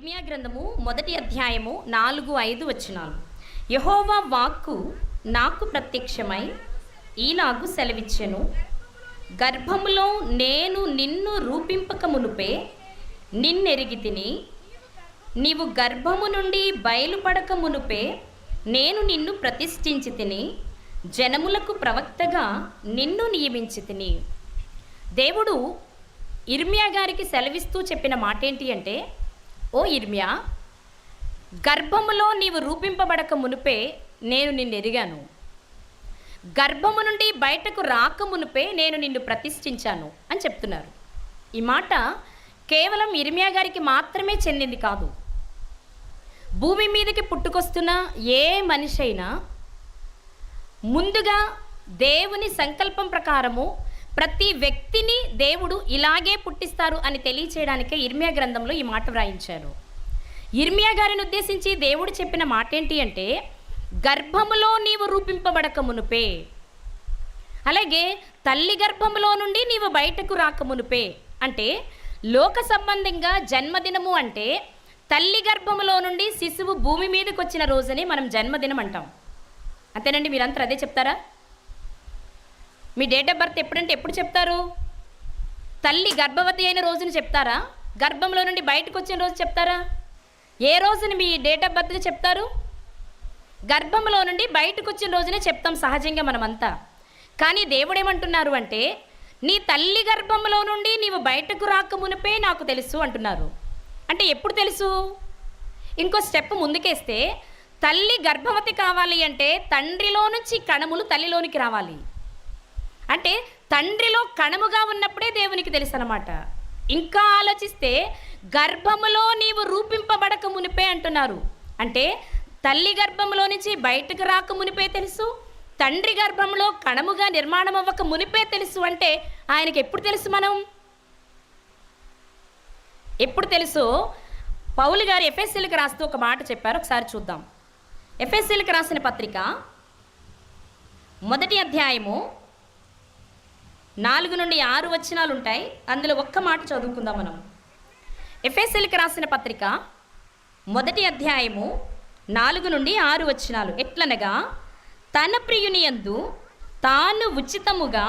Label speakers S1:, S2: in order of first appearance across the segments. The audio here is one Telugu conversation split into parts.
S1: ఇర్మియా గ్రంథము మొదటి అధ్యాయము నాలుగు ఐదు వచ్చినాను యహోవా వాక్కు నాకు ప్రత్యక్షమై ఈలాగు సెలవిచ్చెను. గర్భములో నేను నిన్ను రూపింపక మునుపే నిన్నెరిగి తిని నీవు గర్భము నుండి బయలుపడక మునుపే నేను నిన్ను ప్రతిష్ఠించి తిని జనములకు ప్రవక్తగా నిన్ను నియమించి తిని. దేవుడు ఇర్మియా గారికి సెలవిస్తూ చెప్పిన మాట ఏంటి అంటే ఓ ఇర్మియా గర్భములో నీవు రూపింపబడక మునుపే నేను నిన్ను ఎరిగాను. గర్భము నుండి బయటకు రాక మునుపే నేను నిన్ను ప్రతిష్ఠించాను అని చెప్తున్నారు. ఈ మాట కేవలం ఇర్మియా గారికి మాత్రమే చెందింది కాదు. భూమి మీదకి పుట్టుకొస్తున్న ఏ మనిషి అయినా ముందుగా దేవుని సంకల్పం ప్రకారము ప్రతి వ్యక్తిని దేవుడు ఇలాగే పుట్టిస్తారు అని తెలియచేయడానికే ఇర్మియా గ్రంథంలో ఈ మాట వ్రాయించారు. ఇర్మియా గారిని ఉద్దేశించి దేవుడు చెప్పిన మాట ఏంటి అంటే గర్భములో నీవు రూపింపబడక మునుపే. అలాగే తల్లి గర్భములో నుండి నీవు బయటకు రాక మునుపే. అంటే లోక సంబంధంగా జన్మదినము అంటే తల్లి గర్భములో నుండి శిశువు భూమి మీదకి వచ్చిన రోజుని మనం జన్మదినం అంటాం. అంతేనండి? మీరంతా అదే చెప్తారా? మీ డేట్ ఆఫ్ బర్త్ ఎప్పుడంటే ఎప్పుడు చెప్తారు? తల్లి గర్భవతి అయిన రోజుని చెప్తారా? గర్భంలో నుండి బయటకు వచ్చిన రోజు చెప్తారా? ఏ రోజుని మీ డేట్ ఆఫ్ బర్త్ని చెప్తారు? గర్భంలో నుండి బయటకు వచ్చిన రోజునే చెప్తాం సహజంగా మనమంతా. కానీ దేవుడు ఏమంటున్నారు అంటే నీ తల్లి గర్భంలో నుండి నీవు బయటకు రాక మునిపే నాకు తెలుసు అంటున్నారు. అంటే ఎప్పుడు తెలుసు? ఇంకో స్టెప్ ముందుకేస్తే తల్లి గర్భవతి కావాలి అంటే తండ్రిలో నుంచి కణములు తల్లిలోనికి రావాలి. అంటే తండ్రిలో కణముగా ఉన్నప్పుడే దేవునికి తెలుసు అనమాట ఇంకా ఆలోచిస్తే గర్భములో నీవు రూపింపబడక మునిపే అంటున్నారు. అంటే తల్లి గర్భంలో నుంచి బయటకు రాక మునిపే తెలుసు తండ్రి గర్భంలో కణముగా నిర్మాణం అవ్వక మునిపే తెలుసు అంటే ఆయనకి ఎప్పుడు తెలుసు మనం? ఎప్పుడు తెలుసు? పౌలు గారు ఎఫ్ఎస్సీలకు రాస్తూ ఒక మాట చెప్పారు ఒకసారి చూద్దాం. ఎఫ్ఎస్సీలకు రాసిన పత్రిక మొదటి అధ్యాయము నాలుగు నుండి ఆరు వచనాలు ఉంటాయి అందులో ఒక్క మాట చదువుకుందాం మనం. ఎఫ్ఎస్ఎల్కి రాసిన పత్రిక మొదటి అధ్యాయము నాలుగు నుండి ఆరు వచనాలు. ఎట్లనగా తన ప్రియుని యందు తాను ఉచితముగా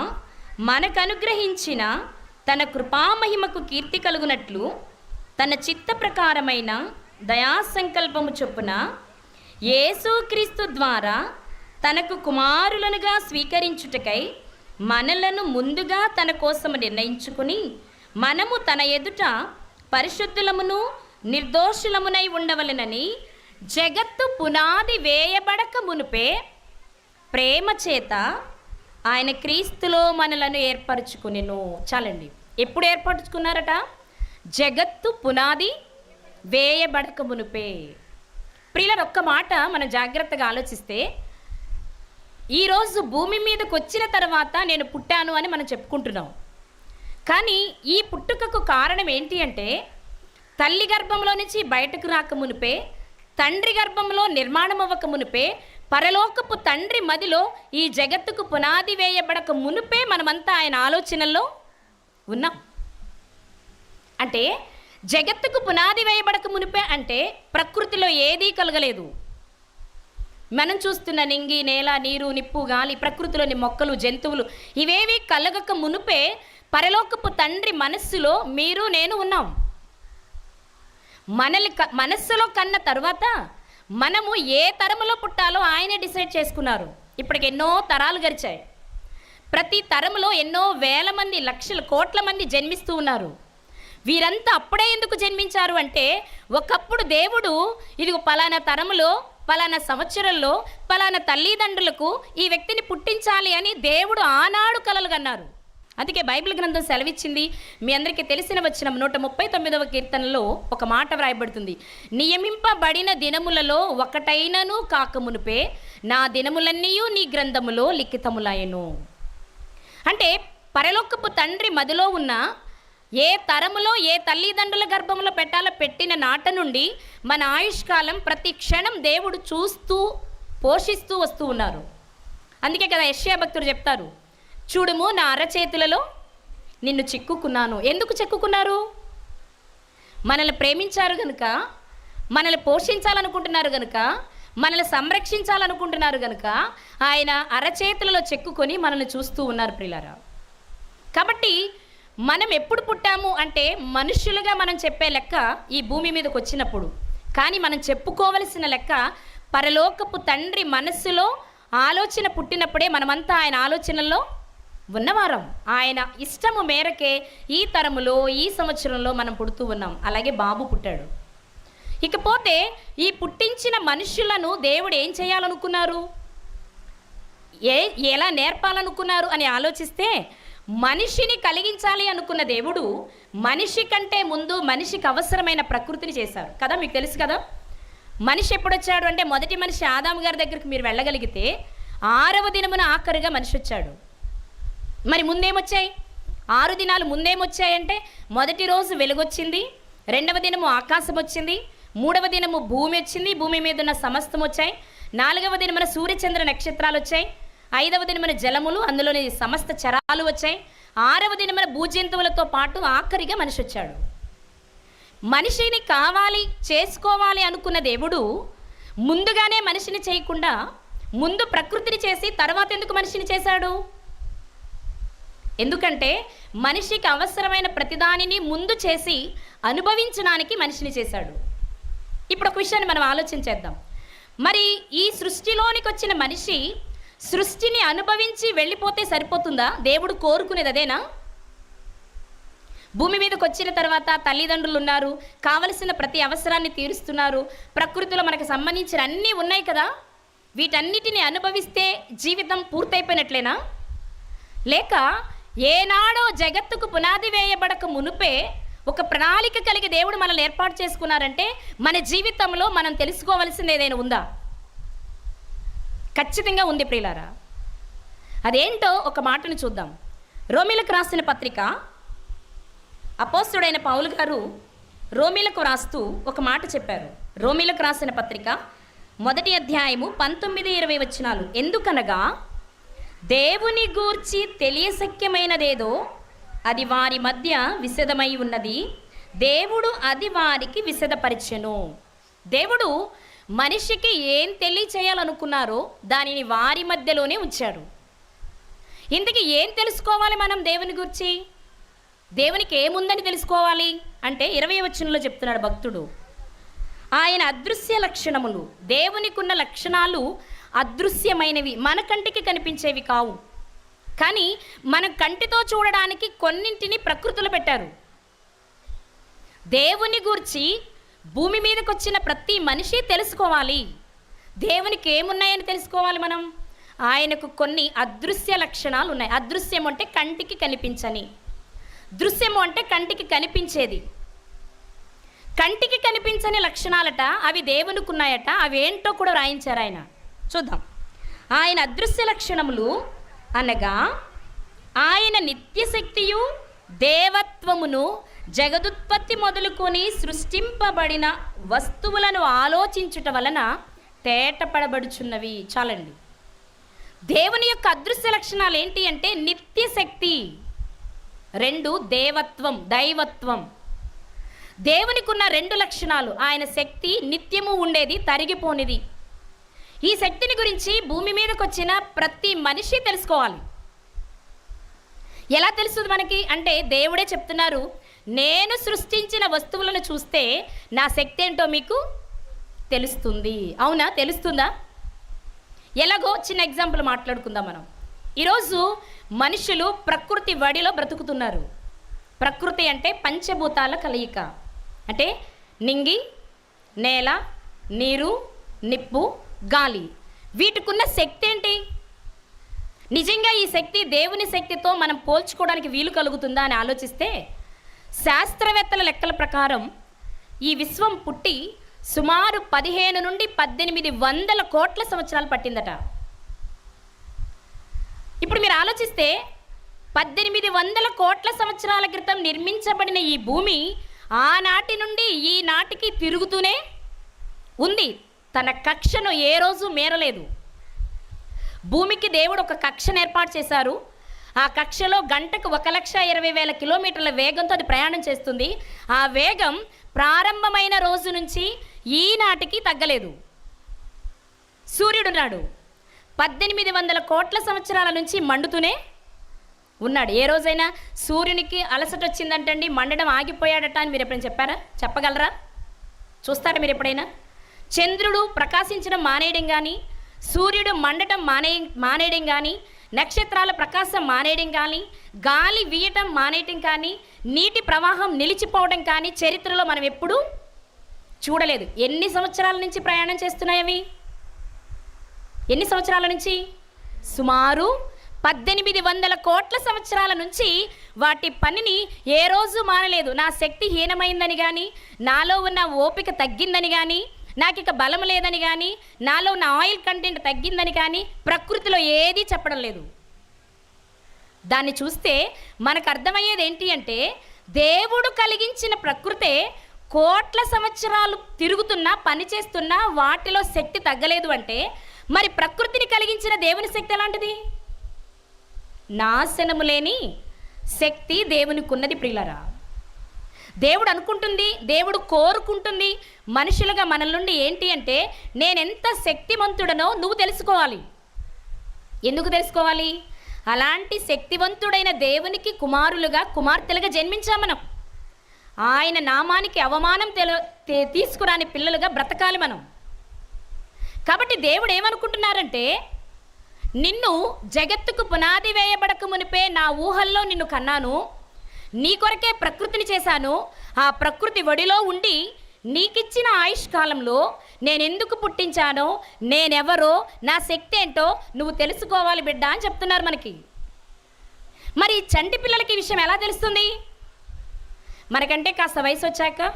S1: మనకనుగ్రహించిన తన కృపామహిమకు కీర్తి కలుగునట్లు తన చిత్త ప్రకారమైన దయాసంకల్పము చొప్పున యేసుక్రీస్తు ద్వారా తనకు కుమారులనుగా స్వీకరించుటకై మనలను ముందుగా తన కోసము నిర్ణయించుకుని మనము తన ఎదుట పరిశుద్ధులమును నిర్దోషులమునై ఉండవలెనని జగత్తు పునాది వేయబడక మునుపే ప్రేమ చేత ఆయన క్రీస్తులో మనలను ఏర్పరచుకునేను. చాలండి. ఎప్పుడు ఏర్పరచుకున్నారట? జగత్తు పునాది వేయబడక మునుపే. ప్రియుల ఒక్క మాట మనం జాగ్రత్తగా ఆలోచిస్తే ఈరోజు భూమి మీదకి వచ్చిన తర్వాత నేను పుట్టాను అని మనం చెప్పుకుంటున్నాం. కానీ ఈ పుట్టుకకు కారణం ఏంటి అంటే తల్లి గర్భంలో నుంచి బయటకు రాక మునిపే తండ్రి గర్భంలో నిర్మాణం అవ్వక మునిపే పరలోకపు తండ్రి మదిలో ఈ జగత్తుకు పునాది వేయబడక మునిపే మనమంతా ఆయన ఆలోచనల్లో ఉన్నాం. అంటే జగత్తుకు పునాది వేయబడక మునిపే అంటే ప్రకృతిలో ఏదీ కలగలేదు. మనం చూస్తున్న నింగి నేల నీరు నిప్పు గాలి ప్రకృతిలోని మొక్కలు జంతువులు ఇవేవి కలగక మునుపే పరలోకపు తండ్రి మనస్సులో మీరు నేను ఉన్నాం. మనల్ని క- మనస్సులో కన్న తర్వాత మనము ఏ తరములో పుట్టాలో ఆయనే డిసైడ్ చేసుకున్నారు. ఇప్పటికి ఎన్నో తరాలు గడిచాయి. ప్రతి తరములో ఎన్నో వేల మంది లక్షల కోట్ల మంది జన్మిస్తూ ఉన్నారు. వీరంతా అప్పుడే ఎందుకు జన్మించారు అంటే ఒకప్పుడు దేవుడు ఇది పలానా తరములో పలానా సంవత్సరంలో పలానా తల్లిదండ్రులకు ఈ వ్యక్తిని పుట్టించాలి అని దేవుడు ఆనాడు కలలుగన్నారు అందుకే బైబిల్ గ్రంథం సెలవిచ్చింది. మీ అందరికీ తెలిసిన వచ్చిన నూట ముప్పై తొమ్మిదవ కీర్తనలో ఒక మాట వ్రాయబడుతుంది. నియమింపబడిన దినములలో ఒకటైనను కాకమునుపే నా దినములన్నీ నీ గ్రంథములో లిఖితములాయను అంటే పరలోకపు తండ్రి మదిలో ఉన్న ఏ తరములో ఏ తల్లిదండ్రుల గర్భంలో పెట్టాలో పెట్టిన నాట నుండి మన ఆయుష్కాలం ప్రతి క్షణం దేవుడు చూస్తూ పోషిస్తూ వస్తూ ఉన్నారు. అందుకే కదా యశ్యా భక్తులు చెప్తారు చూడుము నా అరచేతులలో నిన్ను చిక్కుకున్నాను. ఎందుకు చిక్కుకున్నారు? మనల్ని ప్రేమించారు కనుక మనల్ని పోషించాలనుకుంటున్నారు గనుక మనల్ని సంరక్షించాలనుకుంటున్నారు గనుక ఆయన అరచేతులలో చెక్కుకొని మనల్ని చూస్తూ ఉన్నారు ప్రిలారా కాబట్టి మనం ఎప్పుడు పుట్టాము అంటే మనుషులుగా మనం చెప్పే లెక్క ఈ భూమి మీదకి వచ్చినప్పుడు. కానీ మనం చెప్పుకోవలసిన లెక్క పరలోకపు తండ్రి మనస్సులో ఆలోచన పుట్టినప్పుడే మనమంతా ఆయన ఆలోచనల్లో ఉన్నవారం. ఆయన ఇష్టము మేరకే ఈ తరములో ఈ సంవత్సరంలో మనం పుడుతూ ఉన్నాం. అలాగే బాబు పుట్టాడు. ఇకపోతే ఈ పుట్టించిన మనుషులను దేవుడు ఏం చేయాలనుకున్నారు? ఏ ఎలా నేర్పాలనుకున్నారు అని ఆలోచిస్తే మనిషిని కలిగించాలి అనుకున్న దేవుడు మనిషి కంటే ముందు మనిషికి అవసరమైన ప్రకృతిని చేశారు కదా మీకు తెలుసు కదా? మనిషి ఎప్పుడొచ్చాడు అంటే మొదటి మనిషి ఆదాము గారి దగ్గరికి మీరు వెళ్ళగలిగితే ఆరవ దినమున ఆఖరిగా మనిషి వచ్చాడు. మరి ముందేమొచ్చాయి? ఆరు దినాలు ముందేమొచ్చాయంటే మొదటి రోజు వెలుగొచ్చింది రెండవ దినము ఆకాశం వచ్చింది మూడవ దినము భూమి వచ్చింది భూమి మీద ఉన్న సమస్తం వచ్చాయి నాలుగవ దినమున సూర్యచంద్ర నక్షత్రాలు వచ్చాయి ఐదవ దినమైన జలములు అందులోని సమస్త చరాలు వచ్చాయి. ఆరవ దినమైన భూజంతువులతో పాటు ఆఖరిగా మనిషి వచ్చాడు మనిషిని కావాలి చేసుకోవాలి అనుకున్న దేవుడు ముందుగానే మనిషిని చేయకుండా ముందు ప్రకృతిని చేసి తర్వాత ఎందుకు మనిషిని చేశాడు? ఎందుకంటే మనిషికి అవసరమైన ప్రతిదానిని ముందు చేసి అనుభవించడానికి మనిషిని చేశాడు. ఇప్పుడు ఒక విషయాన్ని మనం ఆలోచించేద్దాం మరి ఈ సృష్టిలోనికి వచ్చిన మనిషి సృష్టిని అనుభవించి వెళ్ళిపోతే సరిపోతుందా? దేవుడు కోరుకునేది అదేనా? భూమి మీదకి వచ్చిన తర్వాత తల్లిదండ్రులు ఉన్నారు కావలసిన ప్రతి అవసరాన్ని తీరుస్తున్నారు ప్రకృతిలో మనకు సంబంధించిన అన్నీ ఉన్నాయి కదా? వీటన్నిటిని అనుభవిస్తే జీవితం పూర్తయిపోయినట్లేనా? లేక ఏనాడో జగత్తుకు పునాది వేయబడక మునుపే ఒక ప్రణాళిక కలిగి దేవుడు మనల్ని ఏర్పాటు చేసుకున్నారంటే మన జీవితంలో మనం తెలుసుకోవలసింది ఏదైనా ఉందా? ఖచ్చితంగా ఉంది ప్రియులారా. అదేంటో ఒక మాటను చూద్దాం. రోమిలకు రాసిన పత్రిక అపోస్తుడైన పౌలు గారు రోమిలకు రాస్తూ ఒక మాట చెప్పారు. రోమిలకు రాసిన పత్రిక మొదటి అధ్యాయము పంతొమ్మిది ఇరవై వచ్చినాలు ఎందుకనగా దేవుని గూర్చి తెలియశక్యమైనదేదో అది వారి మధ్య విశదమై ఉన్నది. దేవుడు అది వారికి విశదపరిచెను. దేవుడు మనిషికి ఏం తెలియచేయాలనుకున్నారో దానిని వారి మధ్యలోనే ఉంచాడు ఇంతకీ ఏం తెలుసుకోవాలి మనం దేవుని గురించి? దేవునికి ఏముందని తెలుసుకోవాలి? అంటే ఇరవై వచనంలో చెప్తున్నాడు భక్తుడు. ఆయన అదృశ్య లక్షణములు దేవునికున్న లక్షణాలు అదృశ్యమైనవి మన కంటికి కనిపించేవి కావు. కానీ మన కంటితో చూడడానికి కొన్నింటిని ప్రకృతిలో పెట్టారు. దేవుని గూర్చి భూమి మీదకి వచ్చిన ప్రతి మనిషి తెలుసుకోవాలి. దేవునికి ఏమున్నాయని తెలుసుకోవాలి మనం? ఆయనకు కొన్ని అదృశ్య లక్షణాలు ఉన్నాయి అదృశ్యం అంటే కంటికి కనిపించని. దృశ్యము అంటే కంటికి కనిపించేది. కంటికి కనిపించని లక్షణాలట అవి దేవునికి ఉన్నాయట అవి ఏంటో కూడా రాయించారు ఆయన. చూద్దాం. ఆయన అదృశ్య లక్షణములు అనగా ఆయన నిత్యశక్తియు దేవత్వమును జగదుత్పత్తి మొదలుకొని సృష్టింపబడిన వస్తువులను ఆలోచించుట వలన తేటపడబడుచున్నవి. చాలండి. దేవుని యొక్క అదృశ్య లక్షణాలు ఏంటి అంటే నిత్యశక్తి రెండు దేవత్వం దైవత్వం. దేవునికి ఉన్న రెండు లక్షణాలు ఆయన శక్తి నిత్యము ఉండేది తరిగిపోనిది. ఈ శక్తిని గురించి భూమి మీదకి వచ్చిన ప్రతి మనిషి తెలుసుకోవాలి. ఎలా తెలుస్తుంది మనకి? అంటే దేవుడే చెప్తున్నారు నేను సృష్టించిన వస్తువులను చూస్తే నా శక్తి ఏంటో మీకు తెలుస్తుంది. అవునా? తెలుస్తుందా? ఎలాగో చిన్న ఎగ్జాంపుల్ మాట్లాడుకుందాం మనం. ఈరోజు మనుషులు ప్రకృతి వడిలో బ్రతుకుతున్నారు. ప్రకృతి అంటే పంచభూతాల కలయిక. అంటే నింగి నేల నీరు నిప్పు గాలి. వీటికున్న శక్తి ఏంటి? నిజంగా ఈ శక్తి దేవుని శక్తితో మనం పోల్చుకోవడానికి వీలు కలుగుతుందా అని ఆలోచిస్తే శాస్త్రవేత్తల లెక్కల ప్రకారం ఈ విశ్వం పుట్టి సుమారు పదిహేను నుండి పద్దెనిమిది వందల కోట్ల సంవత్సరాలు పట్టిందట. ఇప్పుడు మీరు ఆలోచిస్తే పద్దెనిమిది వందల కోట్ల సంవత్సరాల క్రితం నిర్మించబడిన ఈ భూమి ఆనాటి నుండి ఈనాటికి తిరుగుతూనే ఉంది. తన కక్షను ఏ రోజు మేరలేదు. భూమికి దేవుడు ఒక కక్షను ఏర్పాటు చేశారు. ఆ కక్షలో గంటకు ఒక లక్ష ఇరవై వేల కిలోమీటర్ల వేగంతో అది ప్రయాణం చేస్తుంది. ఆ వేగం ప్రారంభమైన రోజు నుంచి ఈనాటికి తగ్గలేదు. సూర్యుడున్నాడు. పద్దెనిమిది వందల కోట్ల సంవత్సరాల నుంచి మండుతూనే ఉన్నాడు. ఏ రోజైనా సూర్యునికి అలసట వచ్చిందంటండి మండడం ఆగిపోయాడట అని మీరు ఎప్పుడైనా చెప్పారా? చెప్పగలరా? చూస్తారా మీరు ఎప్పుడైనా? చంద్రుడు ప్రకాశించడం మానేయడం కానీ సూర్యుడు మండటం మానే మానేయడం కానీ నక్షత్రాల ప్రకాశం మానేయడం కానీ గాలి వీయటం మానేయటం కానీ నీటి ప్రవాహం నిలిచిపోవడం కానీ చరిత్రలో మనం ఎప్పుడూ చూడలేదు. ఎన్ని సంవత్సరాల నుంచి ప్రయాణం చేస్తున్నాయి అవి? ఎన్ని సంవత్సరాల నుంచి? సుమారు పద్దెనిమిది వందల కోట్ల సంవత్సరాల నుంచి వాటి పనిని ఏ రోజు మానలేదు. నా శక్తి హీనమైందని కానీ నాలో ఉన్న ఓపిక తగ్గిందని కానీ నాకు ఇక బలం లేదని కానీ నాలో ఉన్న ఆయిల్ కంటెంట్ తగ్గిందని కానీ ప్రకృతిలో ఏదీ చెప్పడం లేదు. దాన్ని చూస్తే మనకు అర్థమయ్యేది ఏంటి అంటే దేవుడు కలిగించిన ప్రకృతే కోట్ల సంవత్సరాలు తిరుగుతున్నా పనిచేస్తున్నా వాటిలో శక్తి తగ్గలేదు అంటే మరి ప్రకృతిని కలిగించిన దేవుని శక్తి ఎలాంటిది? నాశనము లేని శక్తి దేవునికి ఉన్నది ప్రియులరా. దేవుడు అనుకుంటుంది దేవుడు కోరుకుంటుంది మనుషులుగా మన నుండి ఏంటి అంటే నేనెంత శక్తివంతుడనో నువ్వు తెలుసుకోవాలి. ఎందుకు తెలుసుకోవాలి? అలాంటి శక్తివంతుడైన దేవునికి కుమారులుగా కుమార్తెలుగా జన్మించాం మనం. ఆయన నామానికి అవమానం తెలు తీసుకురాని పిల్లలుగా బ్రతకాలి మనం. కాబట్టి దేవుడు ఏమనుకుంటున్నారంటే నిన్ను జగత్తుకు పునాది వేయబడక మునిపే నా ఊహల్లో నిన్ను కన్నాను నీ కొరకే ప్రకృతిని చేశాను. ఆ ప్రకృతి ఒడిలో ఉండి నీకిచ్చిన ఆయుష్ కాలంలో నేనెందుకు పుట్టించానో నేనెవరో నా శక్తి ఏంటో నువ్వు తెలుసుకోవాలి బిడ్డ అని చెప్తున్నారు మనకి. మరి ఈ చంటి పిల్లలకి విషయం ఎలా తెలుస్తుంది? మనకంటే కాస్త వయసు వచ్చాక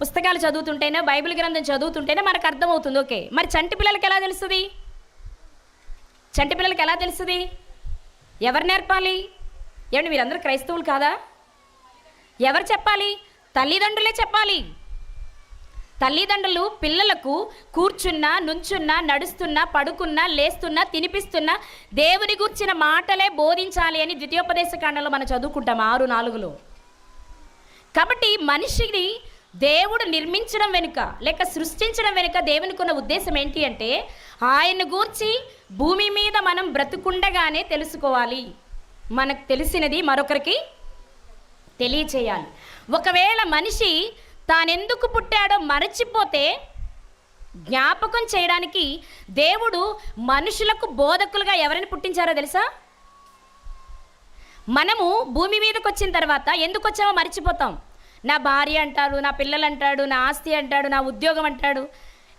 S1: పుస్తకాలు చదువుతుంటేనే బైబిల్ గ్రంథం చదువుతుంటేనే మనకు అర్థమవుతుంది. ఓకే. మరి చంటి పిల్లలకి ఎలా తెలుస్తుంది? చంటి పిల్లలకి ఎలా తెలుస్తుంది? ఎవరు నేర్పాలి? ఏమండి మీరందరూ క్రైస్తవులు కాదా? ఎవరు చెప్పాలి? తల్లిదండ్రులే చెప్పాలి. తల్లిదండ్రులు పిల్లలకు కూర్చున్నా నుంచున్నా నడుస్తున్నా పడుకున్నా లేస్తున్నా తినిపిస్తున్నా దేవుని గుర్చిన మాటలే బోధించాలి అని ద్వితీయోపదేశ కాండంలో మనం చదువుకుంటాం ఆరు నాలుగులో. కాబట్టి మనిషిని దేవుడు నిర్మించడం వెనుక లేక సృష్టించడం వెనుక దేవునికి ఉన్న ఉద్దేశం ఏంటి అంటే ఆయన గూర్చి భూమి మీద మనం బ్రతుకుండగానే తెలుసుకోవాలి. మనకు తెలిసినది మరొకరికి తెలియచేయాలి. ఒకవేళ మనిషి తానెందుకు పుట్టాడో మరచిపోతే జ్ఞాపకం చేయడానికి దేవుడు మనుషులకు బోధకులుగా ఎవరిని పుట్టించారో తెలుసా? మనము భూమి మీదకి వచ్చిన తర్వాత ఎందుకు వచ్చామో మర్చిపోతాం. నా భార్య అంటాడు నా పిల్లలు అంటాడు నా ఆస్తి అంటాడు నా ఉద్యోగం అంటాడు.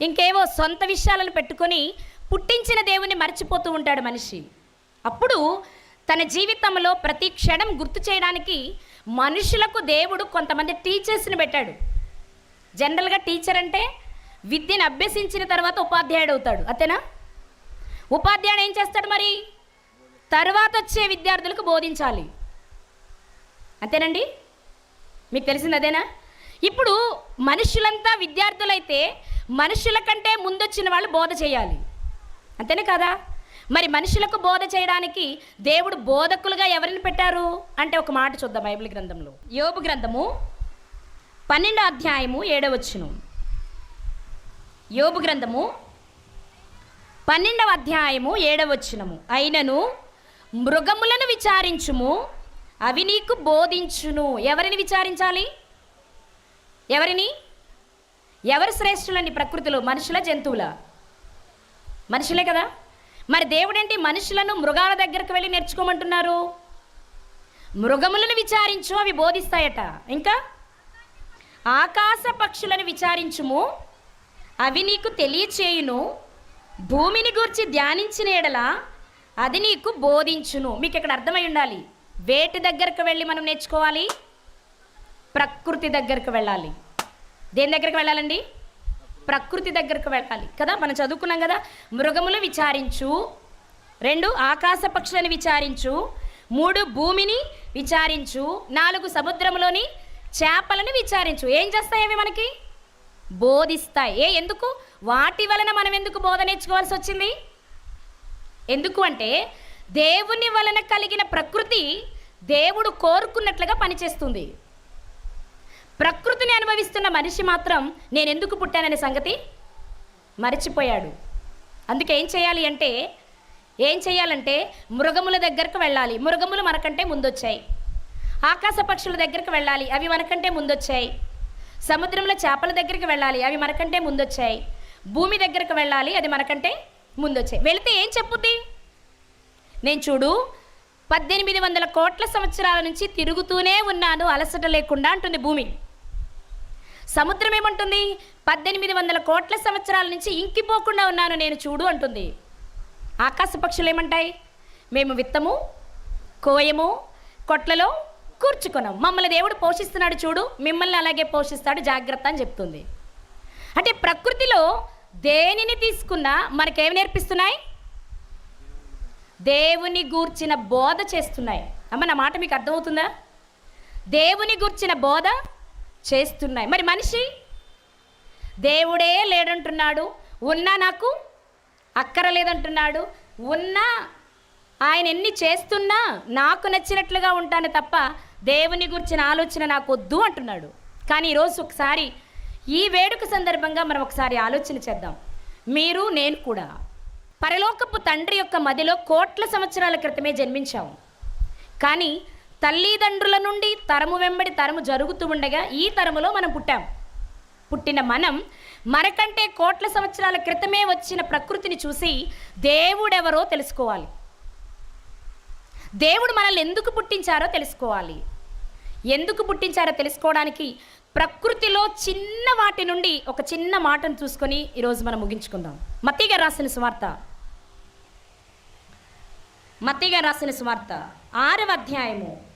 S1: ఇంకేవో సొంత విషయాలను పెట్టుకొని పుట్టించిన దేవుని మర్చిపోతూ ఉంటాడు మనిషి. అప్పుడు తన జీవితంలో ప్రతి క్షణం గుర్తు చేయడానికి మనుషులకు దేవుడు కొంతమంది టీచర్స్ని పెట్టాడు. జనరల్గా టీచర్ అంటే విద్యను అభ్యసించిన తర్వాత ఉపాధ్యాయుడు అవుతాడు. అంతేనా? ఉపాధ్యాయుడు ఏం చేస్తాడు మరి? తర్వాత వచ్చే విద్యార్థులకు బోధించాలి. అంతేనండి? మీకు తెలిసింది అదేనా? ఇప్పుడు మనుషులంతా విద్యార్థులైతే మనుషుల కంటే ముందొచ్చిన వాళ్ళు బోధ చేయాలి. అంతేనే కదా? మరి మనుషులకు బోధ చేయడానికి దేవుడు బోధకులుగా ఎవరిని పెట్టారు? అంటే ఒక మాట చూద్దాం బైబిల్ గ్రంథంలో. యోబు గ్రంథము పన్నెండో అధ్యాయము ఏడవచ్చును యోబు గ్రంథము పన్నెండవ అధ్యాయము ఏడవచ్చునము అయినను మృగములను విచారించుము అవి నీకు బోధించును. ఎవరిని విచారించాలి? ఎవరిని? ఎవరు శ్రేష్ఠులని? ప్రకృతిలో మనుషుల జంతువుల. మనుషులే కదా? మరి దేవుడేంటి మనుషులను మృగాల దగ్గరకు వెళ్ళి నేర్చుకోమంటున్నారు? మృగములను విచారించు అవి బోధిస్తాయట. ఇంకా? ఆకాశ పక్షులను విచారించుము అవి నీకు తెలియచేయును. భూమిని గూర్చి ధ్యానించిన ఎడల అది నీకు బోధించును. మీకు ఇక్కడ అర్థమై ఉండాలి? వేటి దగ్గరకు వెళ్ళి మనం నేర్చుకోవాలి? ప్రకృతి దగ్గరకు వెళ్ళాలి. దేని దగ్గరకు వెళ్ళాలండి? ప్రకృతి దగ్గరకు వెళ్ళాలి కదా? మనం చదువుకున్నాం కదా? మృగములు విచారించు. రెండు ఆకాశ పక్షులను విచారించు. మూడు భూమిని విచారించు. నాలుగు సముద్రంలోని చేపలను విచారించు. ఏం చేస్తాయి అవి మనకి? బోధిస్తాయి. ఏ ఎందుకు? వాటి వలన మనం ఎందుకు బోధ నేర్చుకోవాల్సి వచ్చింది? ఎందుకు అంటే దేవుని వలన కలిగిన ప్రకృతి దేవుడు కోరుకున్నట్లుగా పనిచేస్తుంది. ప్రకృతిని అనుభవిస్తున్న మనిషి మాత్రం నేను ఎందుకు పుట్టాననే సంగతి మర్చిపోయాడు. అందుకే ఏం చేయాలి అంటే ఏం చేయాలంటే మృగముల దగ్గరకు వెళ్ళాలి. మృగములు మనకంటే ముందొచ్చాయి. ఆకాశ పక్షుల దగ్గరికి వెళ్ళాలి. అవి మనకంటే ముందొచ్చాయి. సముద్రంలో చేపల దగ్గరికి వెళ్ళాలి. అవి మనకంటే ముందొచ్చాయి. భూమి దగ్గరకు వెళ్ళాలి. అది మనకంటే ముందొచ్చాయి. వెళితే ఏం చెప్పుద్ది? నేను చూడు పద్దెనిమిది వందల కోట్ల సంవత్సరాల నుంచి తిరుగుతూనే ఉన్నాను. అలసట లేకుండా అంటుంది భూమి. సముద్రం ఏమంటుంది? పద్దెనిమిది వందల కోట్ల సంవత్సరాల నుంచి ఇంకిపోకుండా ఉన్నాను నేను చూడు అంటుంది. ఆకాశ పక్షులు ఏమంటాయి? మేము విత్తము కోయము కొట్లలో కూర్చుకున్నాం మమ్మల్ని దేవుడు పోషిస్తున్నాడు చూడు మిమ్మల్ని అలాగే పోషిస్తాడు జాగ్రత్త అని చెప్తుంది. అంటే ప్రకృతిలో దేనిని తీసుకున్నా మనకేమి నేర్పిస్తున్నాయి? దేవుని గూర్చిన బోధ చేస్తున్నాయి. అమ్మ నా మాట మీకు అర్థమవుతుందా? దేవుని గూర్చిన బోధ చేస్తున్నాయి. మరి మనిషి దేవుడే లేడంటున్నాడు ఉన్నా నాకు అక్కర లేదంటున్నాడు ఉన్నా ఆయన ఎన్ని చేస్తున్నా నాకు నచ్చినట్లుగా ఉంటాను తప్ప దేవుని గురించిన ఆలోచన నాకు వద్దు అంటున్నాడు. కానీ ఈరోజు ఒకసారి ఈ వేడుక సందర్భంగా మనం ఒకసారి ఆలోచన చేద్దాం. మీరు నేను కూడా పరలోకపు తండ్రి యొక్క మదిలో కోట్ల సంవత్సరాల క్రితమే జన్మించాము. కానీ తల్లిదండ్రుల నుండి తరము వెంబడి తరము జరుగుతూ ఉండగా ఈ తరములో మనం పుట్టాం. పుట్టిన మనం మనకంటే కోట్ల సంవత్సరాల క్రితమే వచ్చిన ప్రకృతిని చూసి దేవుడెవరో తెలుసుకోవాలి. దేవుడు మనల్ని ఎందుకు పుట్టించారో తెలుసుకోవాలి. ఎందుకు పుట్టించారో తెలుసుకోవడానికి ప్రకృతిలో చిన్న వాటి నుండి ఒక చిన్న మాటను చూసుకొని ఈరోజు మనం ముగించుకుందాం. మతీగా రాసిన సువార్త. మతీగా రాసిన సువార్త. ఆరవ అధ్యాయము.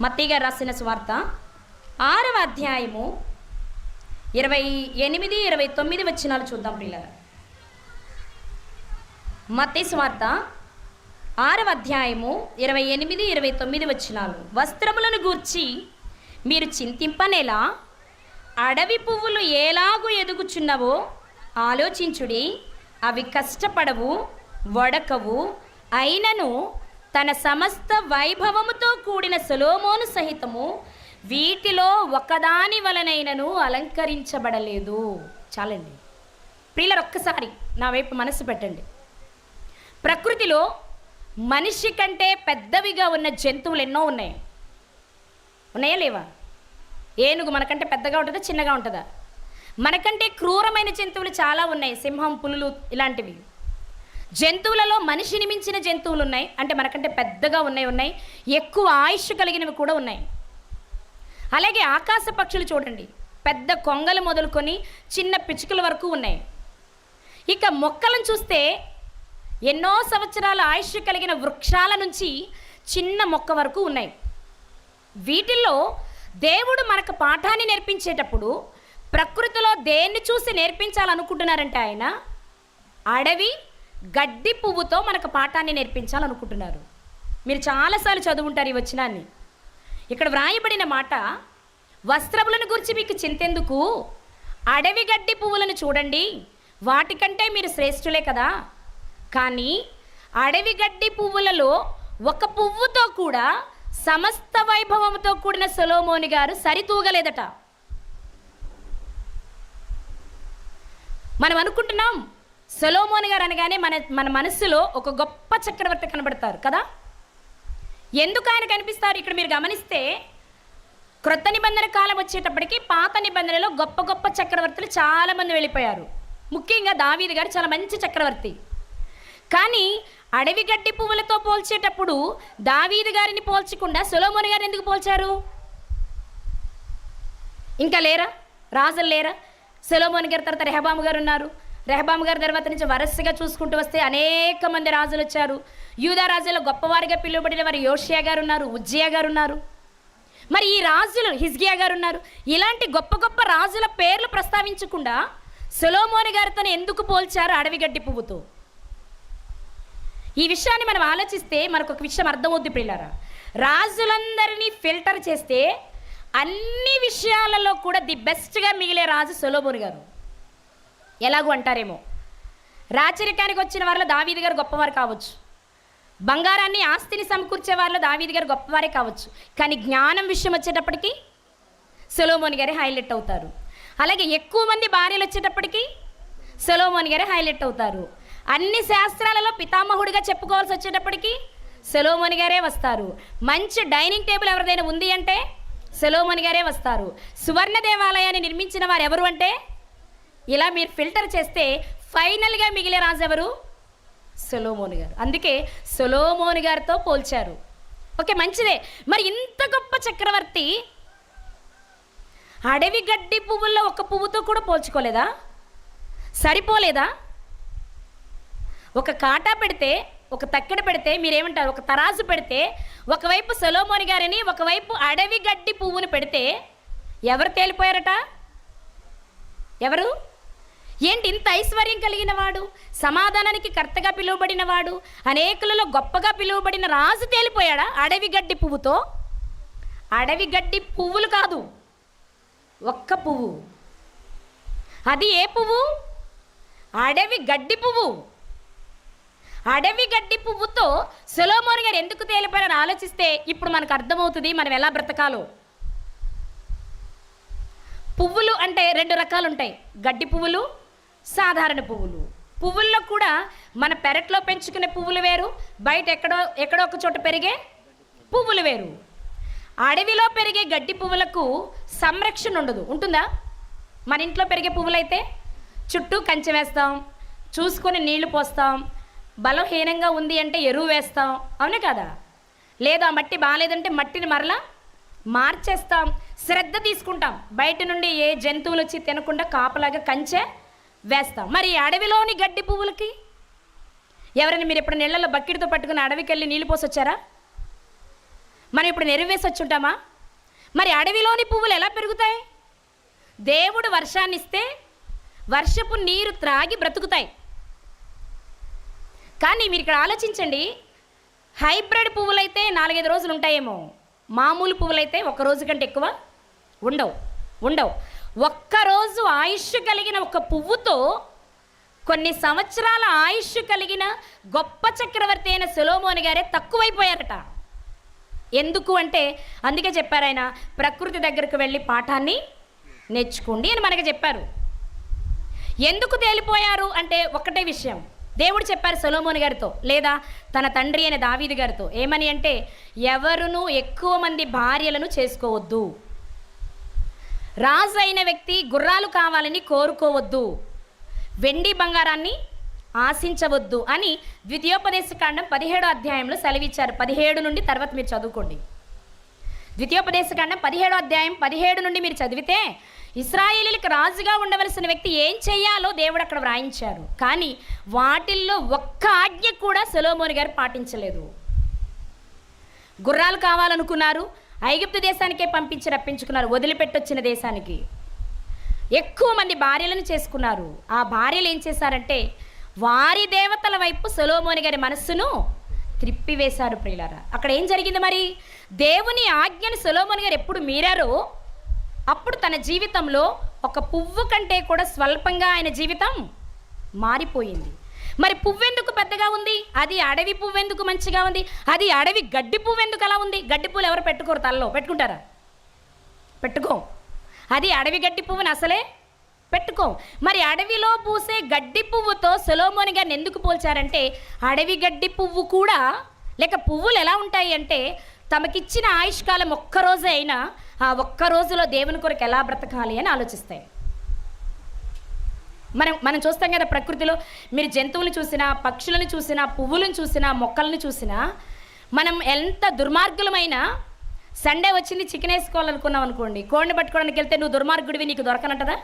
S1: మత్తిగా రాసిన స్వార్థ ఆరవ అధ్యాయము ఇరవై ఎనిమిది ఇరవై తొమ్మిది వచ్చినాలు చూద్దాం పిల్లలు మత్తి స్వార్థ ఆరవ అధ్యాయము ఇరవై ఎనిమిది ఇరవై తొమ్మిది వచ్చినాలు వస్త్రములను గూర్చి మీరు చింతింపనేలా అడవి పువ్వులు ఎలాగూ ఎదుగుచున్నవో ఆలోచించుడి అవి కష్టపడవు వడకవు అయినను తన సమస్త వైభవముతో కూడిన సొలోమోను సహితము వీటిలో ఒకదాని వలనైనను అలంకరించబడలేదు. చాలండి. ప్రియులరు ఒక్కసారి నా వైపు మనసు పెట్టండి. ప్రకృతిలో మనిషి కంటే పెద్దవిగా ఉన్న జంతువులు ఎన్నో ఉన్నాయి. ఉన్నాయా లేవా? ఏనుగు మనకంటే పెద్దగా ఉంటుందా చిన్నగా ఉంటుందా? మనకంటే క్రూరమైన జంతువులు చాలా ఉన్నాయి. సింహం పులులు ఇలాంటివి. జంతువులలో మనిషిని మించిన జంతువులు ఉన్నాయి అంటే మనకంటే పెద్దగా ఉన్నాయి ఉన్నాయి. ఎక్కువ ఆయుష్ కలిగినవి కూడా ఉన్నాయి. అలాగే ఆకాశ పక్షులు చూడండి. పెద్ద కొంగలు మొదలుకొని చిన్న పిచ్చుకల వరకు ఉన్నాయి. ఇక మొక్కలను చూస్తే ఎన్నో సంవత్సరాల ఆయుష్ కలిగిన వృక్షాల నుంచి చిన్న మొక్క వరకు ఉన్నాయి. వీటిల్లో దేవుడు మనకు పాఠాన్ని నేర్పించేటప్పుడు ప్రకృతిలో దేన్ని చూసి నేర్పించాలనుకుంటున్నారంటే ఆయన అడవి గడ్డి పువ్వుతో మనకు పాఠాన్ని నేర్పించాలనుకుంటున్నారు. మీరు చాలాసార్లు చదువుంటారు ఈ వచనాన్ని. ఇక్కడ వ్రాయబడిన మాట వస్త్రములను గురించి మీకు చింతెందుకు? అడవి గడ్డి పువ్వులను చూడండి. వాటికంటే మీరు శ్రేష్ఠులే కదా. కానీ అడవి గడ్డి పువ్వులలో ఒక పువ్వుతో కూడా సమస్త వైభవంతో కూడిన సొలోమోని గారు సరితూగలేదట. మనం అనుకుంటున్నాం సొలోమోని గారు అనగానే మన మన మనస్సులో ఒక గొప్ప చక్రవర్తి కనబడతారు కదా? ఎందుకు ఆయన కనిపిస్తారు? ఇక్కడ మీరు గమనిస్తే క్రొత్త నిబంధన కాలం వచ్చేటప్పటికి పాత నిబంధనలో గొప్ప గొప్ప చక్రవర్తులు చాలామంది వెళ్ళిపోయారు. ముఖ్యంగా దావీది గారు చాలా మంచి చక్రవర్తి. కానీ అడవి గడ్డి పువ్వులతో పోల్చేటప్పుడు దావీదు గారిని పోల్చకుండా సొలోమోని గారిని ఎందుకు పోల్చారు? ఇంకా లేరా? రాజులు లేరా? సెలోమోని గారి తర్వాత రెహబాము గారు ఉన్నారు. రెహబాము గారి తర్వాత నుంచి వరుసగా చూసుకుంటూ వస్తే అనేక మంది రాజులు వచ్చారు. యూదా రాజులో గొప్పవారిగా పిలువబడిన వారు యోషియా గారు ఉన్నారు ఉజ్జియా గారు ఉన్నారు. మరి ఈ రాజులు హిజ్గియా గారు ఉన్నారు. ఇలాంటి గొప్ప గొప్ప రాజుల పేర్లు ప్రస్తావించకుండా సొలోమోని గారితో ఎందుకు పోల్చారు అడవిగడ్డి పువ్వుతో? ఈ విషయాన్ని మనం ఆలోచిస్తే మనకు ఒక విషయం అర్థమవుద్ది పిల్లరా రాజులందరినీ ఫిల్టర్ చేస్తే అన్ని విషయాలలో కూడా ది బెస్ట్గా మిగిలే రాజు సొలోమోని గారు. ఎలాగూ అంటారేమో. రాచరికానికి వచ్చిన వారిలో దావీది గారు గొప్పవారు కావచ్చు. బంగారాన్ని ఆస్తిని సమకూర్చే వారిలో దావీది గారు గొప్పవారే కావచ్చు. కానీ జ్ఞానం విషయం వచ్చేటప్పటికి సొలోమోని గారే హైలైట్ అవుతారు. అలాగే ఎక్కువ మంది భార్యలు వచ్చేటప్పటికి సొలోమోని గారే హైలైట్ అవుతారు. అన్ని శాస్త్రాలలో పితామహుడిగా చెప్పుకోవాల్సి వచ్చేటప్పటికి సెలోమోని గారే వస్తారు. మంచి డైనింగ్ టేబుల్ ఎవరిదైనా ఉంది అంటే సెలోమోని గారే వస్తారు. సువర్ణ దేవాలయాన్ని నిర్మించిన వారు ఎవరు అంటే ఇలా మీరు ఫిల్టర్ చేస్తే ఫైనల్గా మిగిలే రాజు ఎవరు సొలోమోని గారు. అందుకే సొలోమోని గారితో పోల్చారు. ఓకే మంచిదే. మరి ఇంత గొప్ప చక్రవర్తి అడవి గడ్డి పువ్వుల్లో ఒక పువ్వుతో కూడా పోల్చుకోలేదా? సరిపోలేదా? ఒక కాటా పెడితే ఒక తక్కెడ పెడితే మీరేమంటారు? ఒక తరాజు పెడితే ఒకవైపు సొలోమోని గారిని ఒకవైపు అడవి గడ్డి పువ్వును పెడితే ఎవరు తేలిపోయారట? ఎవరు? ఏంటి ఇంత ఐశ్వర్యం కలిగిన వాడు? సమాధానానికి కర్తగా పిలువబడిన వాడు? అనేకులలో గొప్పగా పిలువబడిన రాజు తేలిపోయాడా అడవి గడ్డి పువ్వుతో? అడవి గడ్డి పువ్వులు కాదు ఒక్క పువ్వు. అది ఏ పువ్వు? అడవి గడ్డి పువ్వు. అడవి గడ్డి పువ్వుతో సులోమోని గారు ఎందుకు తేలిపోయారని ఆలోచిస్తే ఇప్పుడు మనకు అర్థమవుతుంది మనం ఎలా బ్రతకాలో. పువ్వులు అంటే రెండు రకాలు ఉంటాయి గడ్డి పువ్వులు సాధారణ పువ్వులు. పువ్వుల్లో కూడా మన పెరట్లో పెంచుకునే పువ్వులు వేరు బయట ఎక్కడో ఎక్కడో ఒక చోట పెరిగే పువ్వులు వేరు. అడవిలో పెరిగే గడ్డి పువ్వులకు సంరక్షణ ఉండదు. ఉంటుందా? మన ఇంట్లో పెరిగే పువ్వులైతే? చుట్టూ కంచె వేస్తాం చూసుకొని నీళ్ళు పోస్తాం బలహీనంగా ఉంది అంటే ఎరువు వేస్తాం. అవునే కదా? లేదా మట్టి బాగాలేదంటే మట్టిని మరలా మార్చేస్తాం. శ్రద్ధ తీసుకుంటాం. బయట నుండి ఏ జంతువులు వచ్చి తినకుండా కాపలాగా కంచె వేస్తాం. మరి అడవిలోని గడ్డి పువ్వులకి? ఎవరైనా మీరు ఇప్పుడు నీళ్ళలో బకెట్తో పట్టుకుని అడవికి వెళ్ళి నీళ్ళు పోసి వచ్చారా మనం ఇప్పుడు నెరవేసి వచ్చి ఉంటామా మరి అడవిలోని పువ్వులు ఎలా పెరుగుతాయి? దేవుడు వర్షాన్ని ఇస్తే వర్షపు నీరు త్రాగి బ్రతుకుతాయి. కానీ మీరు ఇక్కడ ఆలోచించండి హైబ్రిడ్ పువ్వులైతే నాలుగైదు రోజులు ఉంటాయేమో మామూలు పువ్వులైతే ఒక రోజు కంటే ఎక్కువ ఉండవు. ఉండవు. ఒక్కరోజు ఆయుష్ కలిగిన ఒక పువ్వుతో కొన్ని సంవత్సరాల ఆయుష్ కలిగిన గొప్ప చక్రవర్తి అయిన సులోమోని గారే తక్కువైపోయారట. ఎందుకు అంటే అందుకే చెప్పారు ఆయన ప్రకృతి దగ్గరకు వెళ్ళి పాఠాన్ని నేర్చుకోండి అని మనకి చెప్పారు. ఎందుకు తేలిపోయారు అంటే ఒకటే విషయం. దేవుడు చెప్పారు సొలోమోని గారితో లేదా తన తండ్రి అయిన దావీది గారితో ఏమని అంటే ఎవరును ఎక్కువ మంది భార్యలను చేసుకోవద్దు. రాజు అయిన వ్యక్తి గుర్రాలు కావాలని కోరుకోవద్దు. వెండి బంగారాన్ని ఆశించవద్దు అని ద్వితీయోపదేశ కాండం పదిహేడో అధ్యాయంలో సెలవిచ్చారు. పదిహేడు నుండి తర్వాత మీరు చదువుకోండి. ద్వితీయోపదేశ కాండం పదిహేడో అధ్యాయం పదిహేడు నుండి మీరు చదివితే ఇస్రాయేలీలకు రాజుగా ఉండవలసిన వ్యక్తి ఏం చేయాలో దేవుడు అక్కడ వ్రాయించారు. కానీ వాటిల్లో ఒక్క ఆజ్ఞ కూడా సెలోమోని గారు పాటించలేదు. గుర్రాలు కావాలనుకున్నారు. ఐగిప్తు దేశానికే పంపించి రప్పించుకున్నారు వదిలిపెట్టొచ్చిన దేశానికి. ఎక్కువ మంది భార్యలను చేసుకున్నారు. ఆ భార్యలు ఏం చేశారంటే వారి దేవతల వైపు సొలోమోని గారి మనస్సును త్రిప్పివేశారు ప్రియులారా. అక్కడ ఏం జరిగింది మరి? దేవుని ఆజ్ఞను సొలోమోని గారు ఎప్పుడు మీరారో అప్పుడు తన జీవితంలో ఒక పువ్వు కంటే కూడా స్వల్పంగా ఆయన జీవితం మారిపోయింది. మరి పువ్వెందుకు పెద్దగా ఉంది? అది అడవి పువ్వెందుకు మంచిగా ఉంది? అది అడవి గడ్డి పువ్వెందుకు అలా ఉంది? గడ్డి పువ్వులు ఎవరు పెట్టుకోరు తలలో? పెట్టుకుంటారా? పెట్టుకో. అది అడవి గడ్డి పువ్వుని అసలే పెట్టుకో. మరి అడవిలో పూసే గడ్డి పువ్వుతో సొలోమోని గారిని ఎందుకు పోల్చారంటే అడవి గడ్డి పువ్వు కూడా లేక పువ్వులు ఎలా ఉంటాయి అంటే తమకిచ్చిన ఆయుష్కాలం ఒక్కరోజే అయినా ఆ ఒక్క రోజులో దేవుని కొరకు ఎలా బ్రతకాలి అని ఆలోచిస్తాయి. మనం మనం చూస్తాం కదా ప్రకృతిలో మీరు జంతువులను చూసినా పక్షులను చూసినా పువ్వులను చూసినా మొక్కలను చూసినా మనం ఎంత దుర్మార్గులమైనా సండే వచ్చింది చికెన్ వేసుకోవాలనుకున్నాం అనుకోండి కోడిని పట్టుకోవడానికి వెళ్తే నువ్వు దుర్మార్గుడివి నీకు దొరకనంటదా?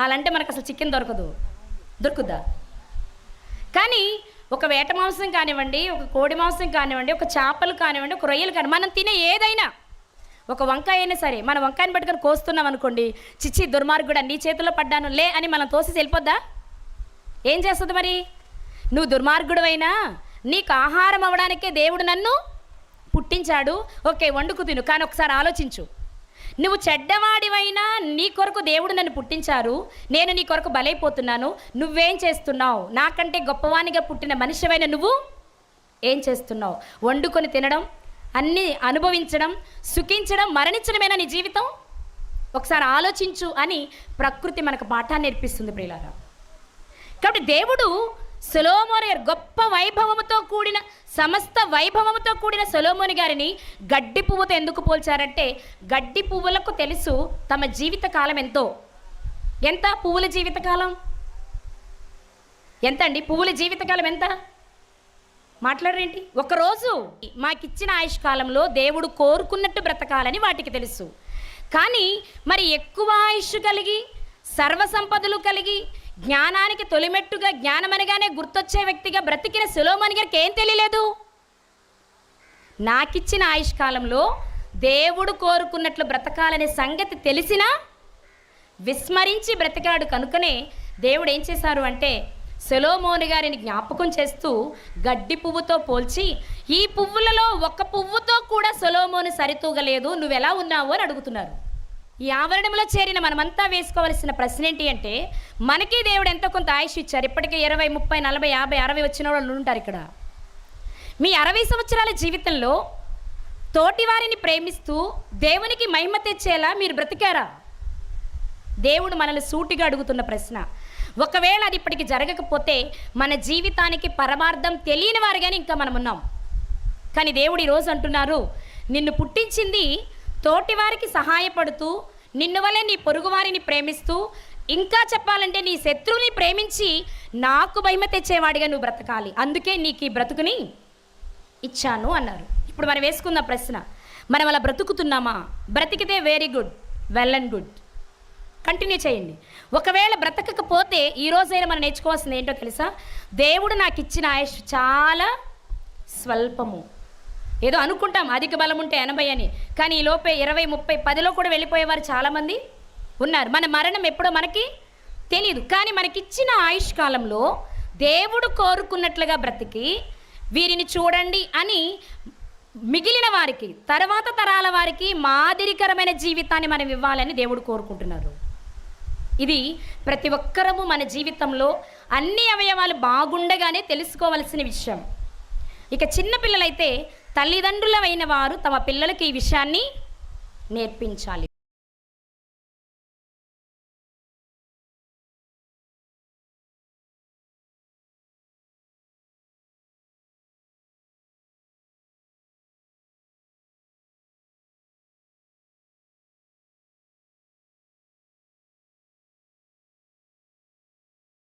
S1: అలాంటే మనకు అసలు చికెన్ దొరకదు. దొరుకుద్దా? కానీ ఒక వేట మాంసం కానివ్వండి ఒక కోడి మాంసం కానివ్వండి ఒక చేపలు కానివ్వండి ఒక రొయ్యలు కానివ్వండి మనం తినే ఏదైనా ఒక వంకాయ అయినా సరే మన వంకాయని పట్టుకొని కోస్తున్నాం అనుకోండి చిచ్చి దుర్మార్గుడా నీ చేతిలో పడ్డాను లే అని మనం తోసి వెళ్ళిపోద్దా? ఏం చేస్తుంది మరి? నువ్వు దుర్మార్గుడు అయినా నీకు ఆహారం అవ్వడానికే దేవుడు నన్ను పుట్టించాడు. ఓకే వండుకు తిను కానీ ఒకసారి ఆలోచించు. నువ్వు చెడ్డవాడివైనా నీ కొరకు దేవుడు నన్ను పుట్టించారు నేను నీ కొరకు బలైపోతున్నాను నువ్వేం చేస్తున్నావు? నాకంటే గొప్పవానిగా పుట్టిన మనిషివైన నువ్వు ఏం చేస్తున్నావు? వండుకొని తినడం అన్నీ అనుభవించడం సుఖించడం మరణించడమేనా నీ జీవితం? ఒకసారి ఆలోచించు అని ప్రకృతి మనకు పాఠాన్ని నేర్పిస్తుంది ప్రియులారా. కాబట్టి దేవుడు సొలోమోని గారు గొప్ప వైభవముతో కూడిన సమస్త వైభవముతో కూడిన సొలోమోని గారిని గడ్డి పువ్వుతో ఎందుకు పోల్చారంటే గడ్డి పువ్వులకు తెలుసు తమ జీవితకాలం ఎంతో. ఎంత? పువ్వుల జీవితకాలం ఎంత అండి? పువ్వుల జీవితకాలం ఎంత? మాట్లాడరేంటి? ఒకరోజు మాకిచ్చిన ఆయుష్కాలంలో దేవుడు కోరుకున్నట్టు బ్రతకాలని వాటికి తెలుసు. కానీ మరి ఎక్కువ ఆయుష్ కలిగి సర్వసంపదలు కలిగి జ్ఞానానికి తొలిమెట్టుగా జ్ఞానమనగానే గుర్తొచ్చే వ్యక్తిగా బ్రతికిన సులోమని గారికి ఏం తెలియలేదు? నాకిచ్చిన ఆయుష్కాలంలో దేవుడు కోరుకున్నట్లు బ్రతకాలనే సంగతి తెలిసినా విస్మరించి బ్రతికాడు కనుకనే దేవుడు ఏం చేశారు అంటే సెలోమోని గారిని జ్ఞాపకం చేస్తూ గడ్డి పువ్వుతో పోల్చి ఈ పువ్వులలో ఒక పువ్వుతో కూడా సెలోమోని సరితూగలేదు నువ్వెలా ఉన్నావు? అని అడుగుతున్నారు. ఈ ఆవరణంలో చేరిన మనమంతా వేసుకోవలసిన ప్రశ్న ఏంటి అంటే మనకి దేవుడు ఎంతో కొంత ఆయుష్ ఇచ్చారు. ఇప్పటికే ఇరవై ముప్పై నలభై యాభై అరవై వచ్చిన వాళ్ళు ఉంటారు ఇక్కడ. మీ అరవై సంవత్సరాల జీవితంలో తోటివారిని ప్రేమిస్తూ దేవునికి మహిమ తెచ్చేలా మీరు బ్రతికారా? దేవుడు మనల్ని సూటిగా అడుగుతున్న ప్రశ్న. ఒకవేళ అది ఇప్పటికి జరగకపోతే మన జీవితానికి పరమార్థం తెలియని వారుగానే ఇంకా మనం ఉన్నాం. కానీ దేవుడు ఈరోజు అంటున్నారు నిన్ను పుట్టించింది తోటివారికి సహాయపడుతూ నిన్ను వలె నీ పొరుగువారిని ప్రేమిస్తూ ఇంకా చెప్పాలంటే నీ శత్రువుని ప్రేమించి నాకు మహిమ తెచ్చేవాడిగా నువ్వు బ్రతకాలి. అందుకే నీకు ఈ బ్రతుకుని ఇచ్చాను అన్నారు. ఇప్పుడు మనం వేసుకున్న ప్రశ్న. మనం అలా బ్రతుకుతున్నామా? బ్రతికితే very good well and good continue చేయండి. ఒకవేళ బ్రతకకపోతే ఈ రోజైనా మనం నేర్చుకోవాల్సింది ఏంటో తెలుసా? దేవుడు నాకు ఇచ్చిన ఆయుష్ చాలా స్వల్పము. ఏదో అనుకుంటాం అధిక బలం ఉంటే ఎనభై అని. కానీ ఈ లోపే ఇరవై ముప్పై పదిలో కూడా వెళ్ళిపోయేవారు చాలామంది ఉన్నారు. మన మరణం ఎప్పుడో మనకి తెలియదు కానీ మనకిచ్చిన ఆయుష్ కాలంలో దేవుడు కోరుకున్నట్లుగా బ్రతికి వీరిని చూడండి అని మిగిలిన వారికి తర్వాత తరాల వారికి మాదిరికరమైన జీవితాన్ని మనం ఇవ్వాలని దేవుడు కోరుకుంటున్నారు. ఇది ప్రతి ఒక్కరము మన జీవితంలో అన్ని అవయవాలు బాగుండగానే తెలుసుకోవలసిన విషయం. ఇక చిన్నపిల్లలైతే తల్లిదండ్రులమైన వారు తమ పిల్లలకి ఈ విషయాన్ని నేర్పించాలి.